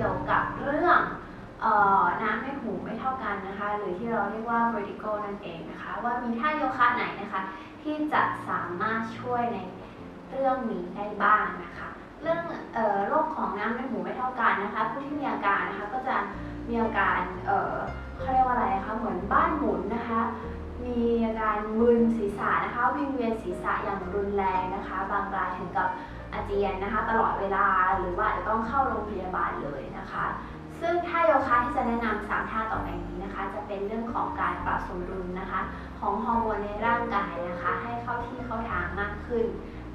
กี่ยวกับเรื่องน้ำในหูไม่เท่ากันนะคะ หรือที่เราเรียกว่า vertigo นั่นเองนะคะ ว่ามีท่าโยคะไหนนะคะ ที่จะสามารถช่วยในเรื่องนี้ได้บ้างนะคะ เรื่องโรคของน้ำในหูไม่เท่ากันนะคะ ผู้ที่มีอาการนะคะก็จะมีอาการเขาเรียกว่าอะไรคะเหมือนบ้านหมุนนะคะ มีอาการมึนศีรษะนะคะวิงเวียนศีรษะอย่างรุนแรงนะคะ บางรายถึงกับ อาเจียนนะคะ ตลอดเวลาหรือว่าจจะต้องเข้าโรงพยาบาลเลยนะคะ ซึ่งท่าโยคะที่จะแนะนำสามท่าต่อไปนี้นะคะ จะเป็นเรื่องของการปรับสมดุลนะคะ ของฮอร์โมนในร่างกายนะคะ ให้เข้าที่เข้าทางมากขึ้น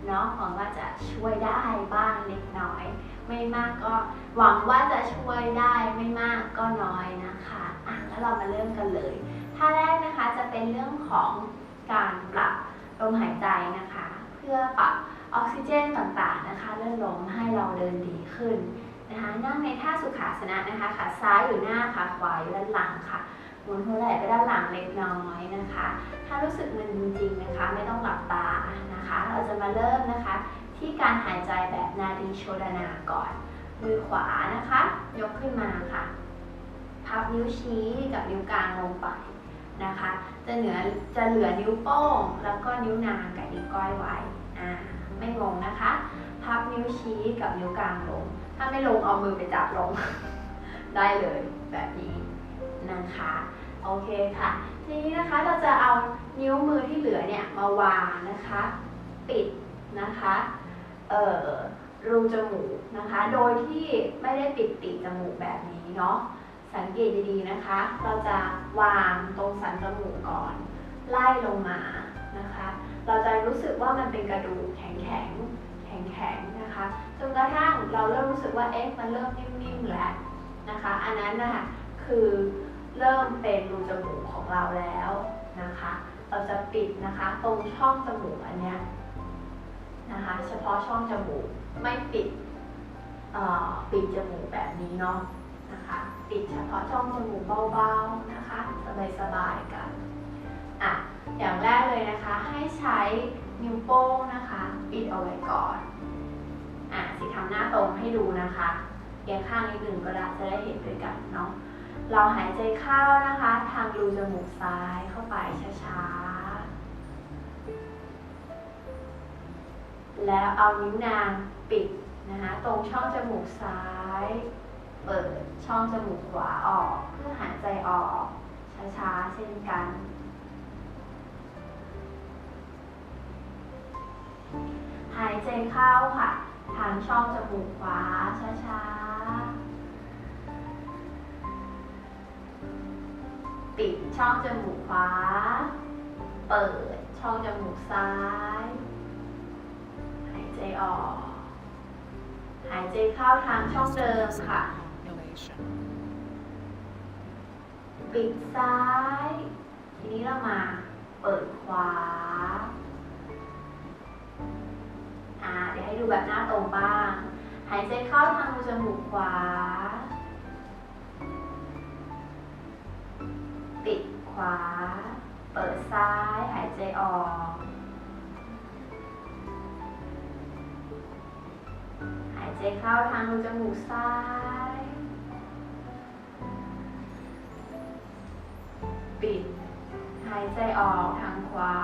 เนาะหวังว่าจะช่วยได้บ้างเล็กน้อย ไม่มากก็หวังว่าจะช่วยได้ไม่มากก็น้อยนะคะอะแล้วเรามาเริ่มกันเลยท่าแรกนะคะจะเป็นเรื่องของการปรับลมหายใจนะคะ เพื่อปรับ ออกซิเจนต่างๆนะคะเลื่อนลมให้เราเดินดีขึ้นนะคะนั่งในท่าสุขาสนะนะคะขาซ้ายอยู่หน้าขาขวาอยู่ด้านหลังค่ะหมุนหัวไหล่ไปด้านหลังเล็กน้อยนะคะ ถ้ารู้สึกมึนจริงๆนะคะ ไม่ต้องหลับตานะคะ เราจะมาเริ่มนะคะ ที่การหายใจแบบนาดีโชดนาก่อน มือขวานะคะ ยกขึ้นมาค่ะ พับนิ้วชี้กับนิ้วกลางลงไปนะคะ จะเหนือจะเหลือนิ้วโป้ง แล้วก็นิ้วนางกับนิ้วก้อยไว้ ไม่งงนะคะ พับนิ้วชี้กับนิ้วกลางลง ถ้าไม่ลงเอามือไปจับลง ได้เลยแบบนี้นะคะ โอเคค่ะ ทีนี้นะคะเราจะเอานิ้วมือที่เหลือเนี่ยมาวางนะคะ ปิดนะคะเอ่อรูจมูกนะคะ โดยที่ไม่ได้ปิดปีกจมูกแบบนี้เนาะ สังเกตดีๆนะคะ เราจะวางตรงสันจมูกก่อน ไล่ลงมานะคะ เราจะรู้สึกว่ามันเป็นกระดูกแข็งแข็งแข็งแข็งนะคะจนกระทั่งเราเริ่มรู้สึกว่าเอ๊ะมันเริ่มนิ่มๆแล้วนะคะ อันนั้นนะคะคือเริ่มเป็นรูจมูกของเราแล้วนะคะ เราจะปิดนะคะตรงช่องจมูกอันเนี้ยนะคะ เฉพาะช่องจมูกไม่ปิดปิดจมูกแบบนี้เนาะนะคะปิดเฉพาะช่องจมูกเบาๆนะคะสบายๆกันอะ อย่างแรกเลยนะคะให้ใช้นิ้วโป้งนะคะ ปิดเอาไว้ก่อนอะสิทำหน้าตรงให้ดูนะคะเอียงข้างนิดหนึ่งก็ได้จะได้เห็นด้วยกันเนาะเราหายใจเข้านะคะ ทางรูจมูกซ้ายเข้าไปช้าๆ แล้วเอานิ้วนางปิดนะคะตรงช่องจมูกซ้าย เปิดช่องจมูกขวาออก เพื่อหายใจออกช้าๆ เช่นกัน เข้าค่ะ ทางช่องจมูกขวาช้าๆ ปิดช่องจมูกขวา เปิดช่องจมูกซ้าย หายใจออก หายใจเข้าทางช่องเดิมค่ะ ปิดซ้าย ทีนี้เรามาเปิดขวา แบบหน้าตรงบ้าง หายใจเข้าทางรูจมูกขวา ปิดขวา เปิดซ้าย หายใจออก หายใจเข้าทางรูจมูกซ้ายปิด หายใจออกทางขวา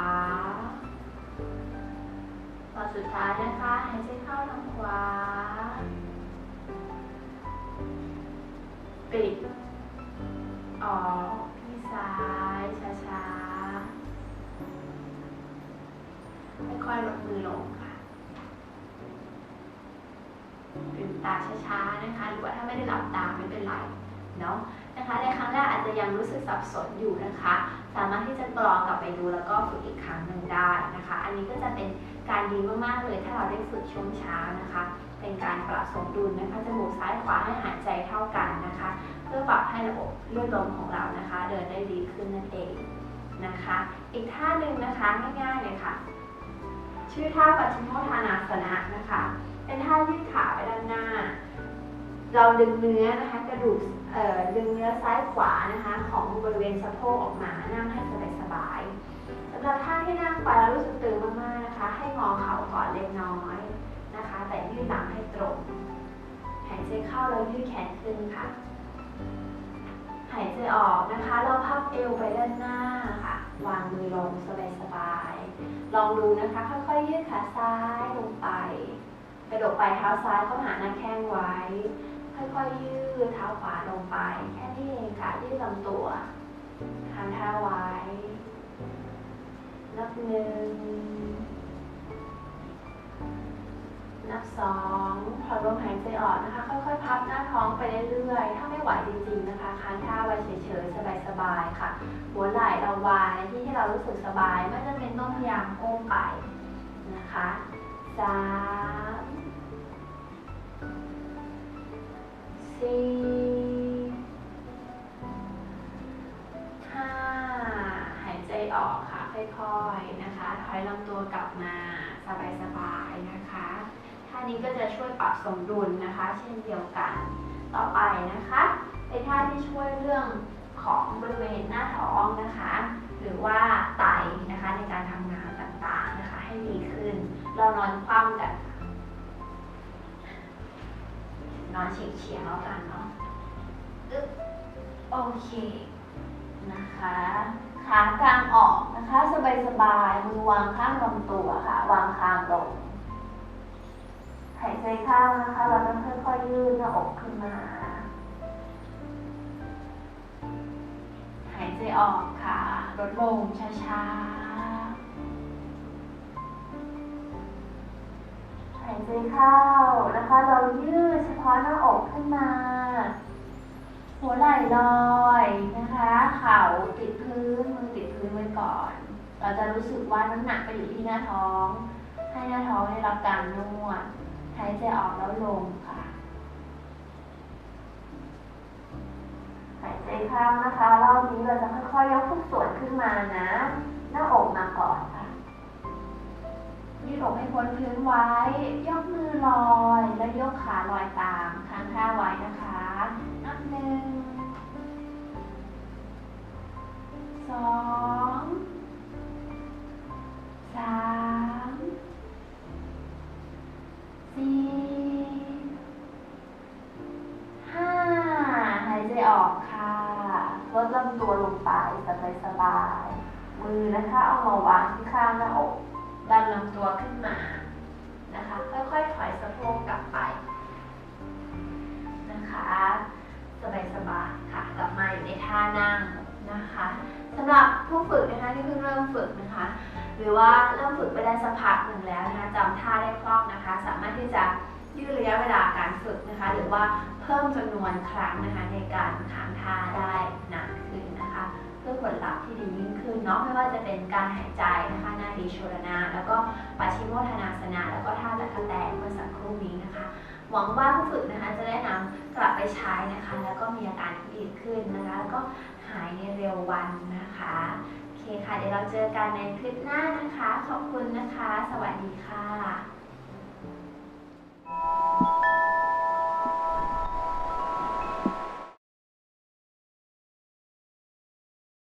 อสุดท้ายนะคะหายใจเข้าทางขวา ปิด ออกที่ซ้ายช้าๆค่อยลดมือลงค่ะลืมตาช้าๆนะคะ หรือว่าถ้าไม่ได้หลับตาไม่เป็นไรเนาะนะคะในครั้งแรกอาจจะยังรู้สึกสับสนอยู่นะคะ สามารถที่จะกรองกลับไปดูแล้วก็ฝึกอีกครั้งหนึ่งได้นะคะ อันนี้ก็จะเป็น การดีมากๆเลยถ้าเราได้ฝึกช่วงเช้านะคะ เป็นการปรับสมดุลนะคะจมูกซ้ายขวาให้หายใจเท่ากันนะคะ เพื่อปรับให้ระบบเลือดลมของเรานะคะ เดินได้ดีขึ้นนั่นเองนะคะ อีกท่าหนึ่งนะคะง่ายๆเลยค่ะ ชื่อท่าปัจฉิมโมทานาสนะนะคะ เป็นท่ายืดขาไปด้านหน้า เราดึงเนื้อนะคะกระดูกดึงเนื้อซ้ายขวานะคะ ของบริเวณสะโพกออกมานั่งให้สบายๆ สำหรับท่าที่นั่งไปแล้วรู้สึกตึงมากๆนะคะ ให้งอเข่าก่อนเล็กน้อยนะคะ แต่ยืดหลังให้ตรง หายใจเข้าแล้วยืดแขนขึ้นค่ะ หายใจออกนะคะเราพับเอวไปด้านหน้าค่ะ วางมือลงสบายๆ ลองดูนะคะ ค่อยๆยืดขาซ้ายลงไป กระดกปลายเท้าซ้ายเข้าหาหน้าแข้งไว้ ค่อยๆยืดเท้าขวาลงไป แค่นี้เองค่ะยืดลำตัวทานเท้าไว้ นับหนึ่ง นับสองพอลมหายใจออกนะคะ ค่อยๆ พับหน้าท้องไปเรื่อยๆ ถ้าไม่ไหวจริงๆนะคะ ค้างท่าไว้เฉยๆ สบายๆ ค่ะ หัวไหล่เราวางในที่ที่เรารู้สึกสบาย ไม่จำเป็นต้องพยายามก้มไปนะคะสามสี่ ออกค่ะค่อยๆนะคะถอยลำตัวกลับมาสบายๆนะคะท่านี้ก็จะช่วยปรับสมดุลนะคะ เช่นเดียวกันต่อไปนะคะเป็นท่าที่ช่วยเรื่องของบริเวณหน้าท้องนะคะ หรือว่าไตนะคะในการทำงานต่างๆนะคะ ให้ดีขึ้น เรานอนคว่ำกันนอนเฉียงๆแล้วกันเนาะโอเคนะคะ ขากลางออกนะคะ สบายๆมือวางข้างลำตัวค่ะ วางคางลงหายใจเข้านะคะ เราต้องค่อยๆยืดหน้าอกขึ้นมา หายใจออกค่ะลดลงช้าๆ หายใจเข้านะคะ เรายืดเฉพาะหน้าอกขึ้นมา หัวไหล่ลอยนะคะ เข่าติดพื้นมือติดพื้นไว้ก่อน เราจะรู้สึกว่าน้ำหนักไปอยู่ที่หน้าท้อง ให้หน้าท้องได้รับการนวดหายใจออกแล้วลงค่ะหายใจเข้านะคะรอบนี้เราจะค่อยๆยกทุกส่วนขึ้นมานะ หน้าอกมาก่อนค่ะยืดอกให้พ้นพื้นไว้ ยกมือลอย แล้วยกขาลอยตามค้างท่าไว้นะคะ นับหนึ่ง สองสามสี่ห้าหายใจออกค่ะลดลำตัวลงไปสบายสบายๆมือนะคะเอามาวางที่ข้างหน้าอกดันลำตัวขึ้นมานะคะ ค่อยๆถอยสะโพกกลับไปนะคะ รือว่าเริ่มฝึกไปได้สักพักหนึ่งแล้วนะคะจำท่าได้คล่องนะคะ สามารถที่จะยืดระยะเวลาการฝึกนะคะ หรือว่าเพิ่มจำนวนครั้งนะคะในการค้างท่าได้นานขึ้นนะคะ เพื่อผลลัพธ์ที่ดียิ่งขึ้นเนาะไม่ว่าจะเป็นการหายใจนะคะนาดีโชรนา แล้วก็ปัชิโมทนาสนาแล้วก็ท่าตะกะแตนเมื่อสักครู่นี้นะคะ หวังว่าผู้ฝึกนะคะจะได้นำกลับไปใช้นะคะ แล้วก็มีอาการที่ดีขึ้นนะคะแล้วก็หายในเร็ววันนะคะ ค่ะ เดี๋ยวเราเจอกันในคลิปหน้านะคะ ขอบคุณนะคะ สวัสดีค่ะ